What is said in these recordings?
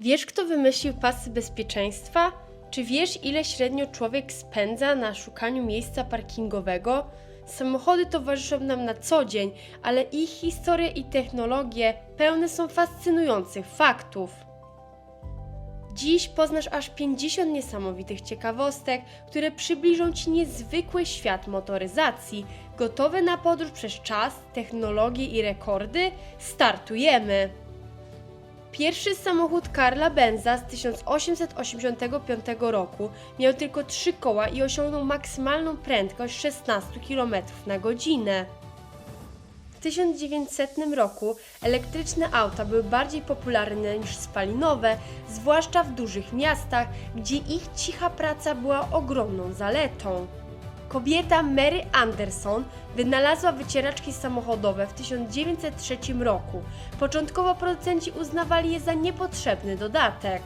Wiesz, kto wymyślił pasy bezpieczeństwa? Czy wiesz, ile średnio człowiek spędza na szukaniu miejsca parkingowego? Samochody towarzyszą nam na co dzień, ale ich historie i technologie pełne są fascynujących faktów. Dziś poznasz aż 50 niesamowitych ciekawostek, które przybliżą Ci niezwykły świat motoryzacji. Gotowy na podróż przez czas, technologie i rekordy? Startujemy! Pierwszy samochód Karla Benza z 1885 roku miał tylko trzy koła i osiągnął maksymalną prędkość 16 km na godzinę. W 1900 roku elektryczne auta były bardziej popularne niż spalinowe, zwłaszcza w dużych miastach, gdzie ich cicha praca była ogromną zaletą. Kobieta Mary Anderson wynalazła wycieraczki samochodowe w 1903 roku. Początkowo producenci uznawali je za niepotrzebny dodatek.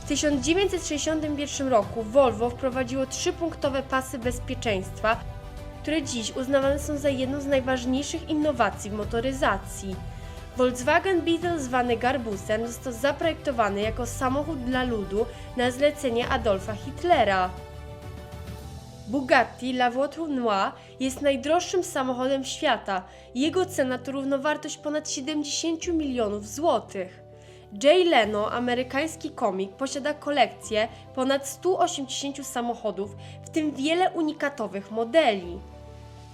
W 1961 roku Volvo wprowadziło trzypunktowe pasy bezpieczeństwa, które dziś uznawane są za jedną z najważniejszych innowacji w motoryzacji. Volkswagen Beetle zwany Garbusem został zaprojektowany jako samochód dla ludu na zlecenie Adolfa Hitlera. Bugatti La Voiture Noire jest najdroższym samochodem świata. Jego cena to równowartość ponad 70 milionów złotych. Jay Leno, amerykański komik, posiada kolekcję ponad 180 samochodów, w tym wiele unikatowych modeli.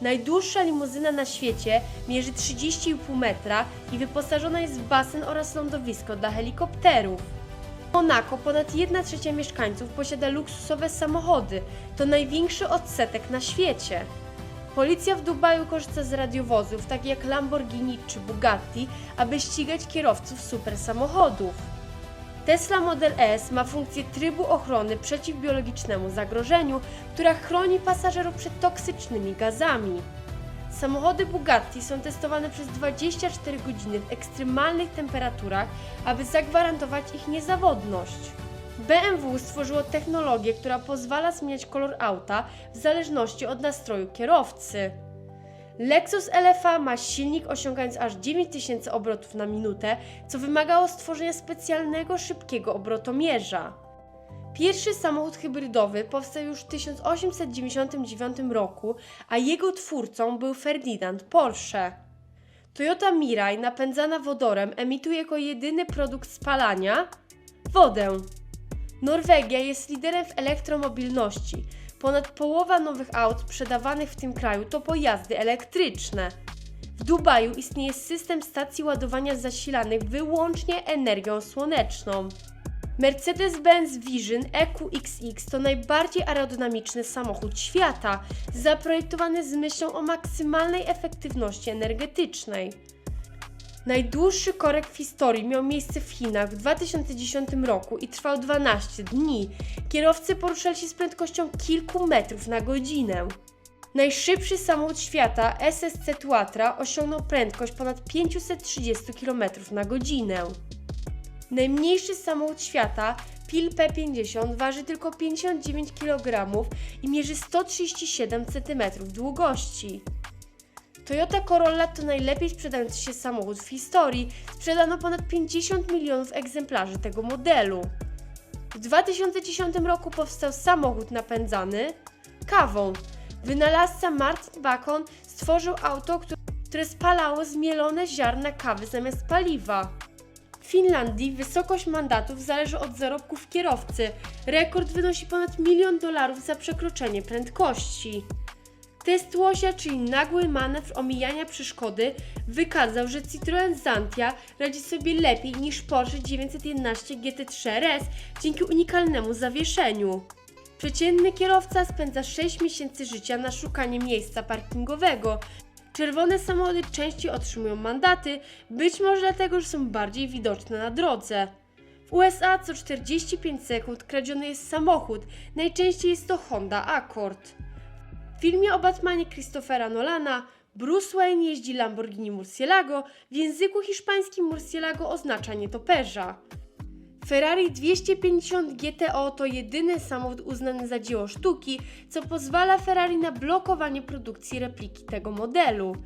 Najdłuższa limuzyna na świecie mierzy 30,5 metra i wyposażona jest w basen oraz lądowisko dla helikopterów. Monako ponad 1 trzecia mieszkańców posiada luksusowe samochody. To największy odsetek na świecie. Policja w Dubaju korzysta z radiowozów, takich jak Lamborghini czy Bugatti, aby ścigać kierowców super samochodów. Tesla Model S ma funkcję trybu ochrony przeciw biologicznemu zagrożeniu, która chroni pasażerów przed toksycznymi gazami. Samochody Bugatti są testowane przez 24 godziny w ekstremalnych temperaturach, aby zagwarantować ich niezawodność. BMW stworzyło technologię, która pozwala zmieniać kolor auta w zależności od nastroju kierowcy. Lexus LFA ma silnik osiągając aż 9000 obrotów na minutę, co wymagało stworzenia specjalnego szybkiego obrotomierza. Pierwszy samochód hybrydowy powstał już w 1899 roku, a jego twórcą był Ferdinand Porsche. Toyota Mirai napędzana wodorem emituje jako jedyny produkt spalania wodę. Norwegia jest liderem w elektromobilności. Ponad połowa nowych aut sprzedawanych w tym kraju to pojazdy elektryczne. W Dubaju istnieje system stacji ładowania zasilanych wyłącznie energią słoneczną. Mercedes-Benz Vision EQXX to najbardziej aerodynamiczny samochód świata, zaprojektowany z myślą o maksymalnej efektywności energetycznej. Najdłuższy korek w historii miał miejsce w Chinach w 2010 roku i trwał 12 dni. Kierowcy poruszali się z prędkością kilku metrów na godzinę. Najszybszy samochód świata SSC Tuatra osiągnął prędkość ponad 530 km na godzinę. Najmniejszy samochód świata, Pil P50, waży tylko 59 kg i mierzy 137 cm długości. Toyota Corolla to najlepiej sprzedający się samochód w historii. Sprzedano ponad 50 milionów egzemplarzy tego modelu. W 2010 roku powstał samochód napędzany kawą. Wynalazca Martin Bacon stworzył auto, które- spalało zmielone ziarna kawy zamiast paliwa. W Finlandii wysokość mandatów zależy od zarobków kierowcy. Rekord wynosi ponad milion dolarów za przekroczenie prędkości. Test łosia, czyli nagły manewr omijania przeszkody, wykazał, że Citroën Xantia radzi sobie lepiej niż Porsche 911 GT3 RS dzięki unikalnemu zawieszeniu. Przeciętny kierowca spędza 6 miesięcy życia na szukanie miejsca parkingowego. Czerwone samochody częściej otrzymują mandaty, być może dlatego, że są bardziej widoczne na drodze. W USA co 45 sekund kradziony jest samochód, najczęściej jest to Honda Accord. W filmie o Batmanie Christophera Nolana Bruce Wayne jeździ Lamborghini Murcielago, w języku hiszpańskim Murcielago oznacza nietoperza. Ferrari 250 GTO to jedyny samochód uznany za dzieło sztuki, co pozwala Ferrari na blokowanie produkcji repliki tego modelu.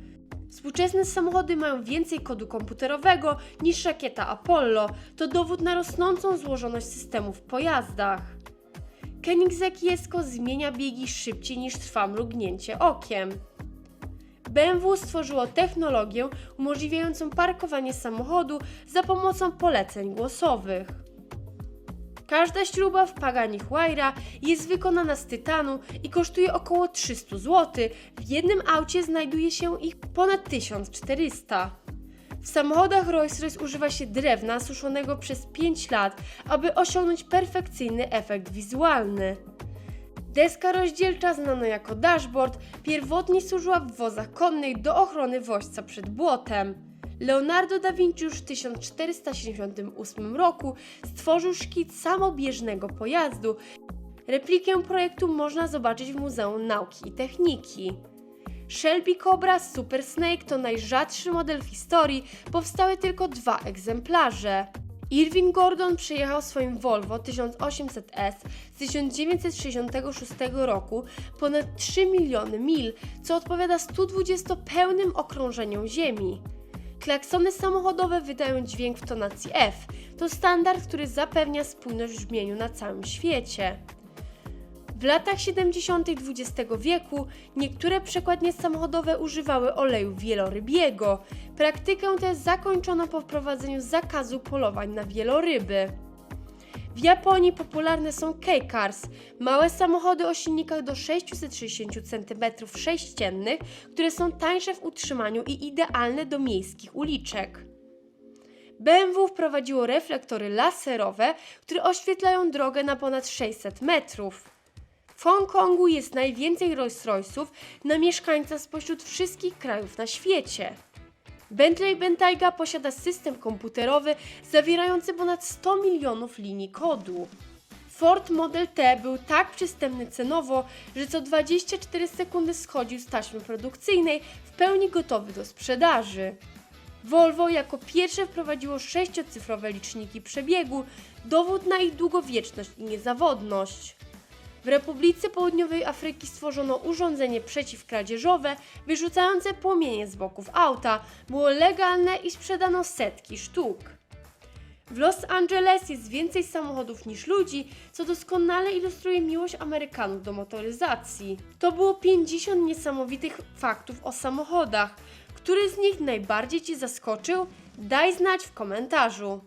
Współczesne samochody mają więcej kodu komputerowego niż rakieta Apollo. To dowód na rosnącą złożoność systemów w pojazdach. Koenigsegg Jesko zmienia biegi szybciej niż trwa mrugnięcie okiem. BMW stworzyło technologię umożliwiającą parkowanie samochodu za pomocą poleceń głosowych. Każda śruba w Pagani Huayra jest wykonana z tytanu i kosztuje około 300 zł. W jednym aucie znajduje się ich ponad 1400. W samochodach Rolls-Royce używa się drewna suszonego przez 5 lat, aby osiągnąć perfekcyjny efekt wizualny. Deska rozdzielcza, znana jako dashboard, pierwotnie służyła w wozach konnych do ochrony woźca przed błotem. Leonardo da Vinci już w 1478 roku stworzył szkic samobieżnego pojazdu. Replikę projektu można zobaczyć w Muzeum Nauki i Techniki. Shelby Cobra Super Snake to najrzadszy model w historii, powstały tylko dwa egzemplarze. Irving Gordon przejechał swoim Volvo 1800S z 1966 roku ponad 3 miliony mil, co odpowiada 120 pełnym okrążeniom Ziemi. Klaksony samochodowe wydają dźwięk w tonacji F. To standard, który zapewnia spójność brzmieniu na całym świecie. W latach 70. XX wieku niektóre przekładnie samochodowe używały oleju wielorybiego. Praktykę tę zakończono po wprowadzeniu zakazu polowań na wieloryby. W Japonii popularne są K-Cars, małe samochody o silnikach do 660 cm sześciennych, które są tańsze w utrzymaniu i idealne do miejskich uliczek. BMW wprowadziło reflektory laserowe, które oświetlają drogę na ponad 600 metrów. W Hongkongu jest najwięcej Rolls-Royce'ów na mieszkańca spośród wszystkich krajów na świecie. Bentley Bentayga posiada system komputerowy zawierający ponad 100 milionów linii kodu. Ford Model T był tak przystępny cenowo, że co 24 sekundy schodził z taśmy produkcyjnej w pełni gotowy do sprzedaży. Volvo jako pierwsze wprowadziło sześciocyfrowe liczniki przebiegu, dowód na ich długowieczność i niezawodność. Republice Południowej Afryki stworzono urządzenie przeciwkradzieżowe wyrzucające płomienie z boków auta. Było legalne i sprzedano setki sztuk. W Los Angeles jest więcej samochodów niż ludzi, co doskonale ilustruje miłość Amerykanów do motoryzacji. To było 50 niesamowitych faktów o samochodach. Który z nich najbardziej Cię zaskoczył? Daj znać w komentarzu.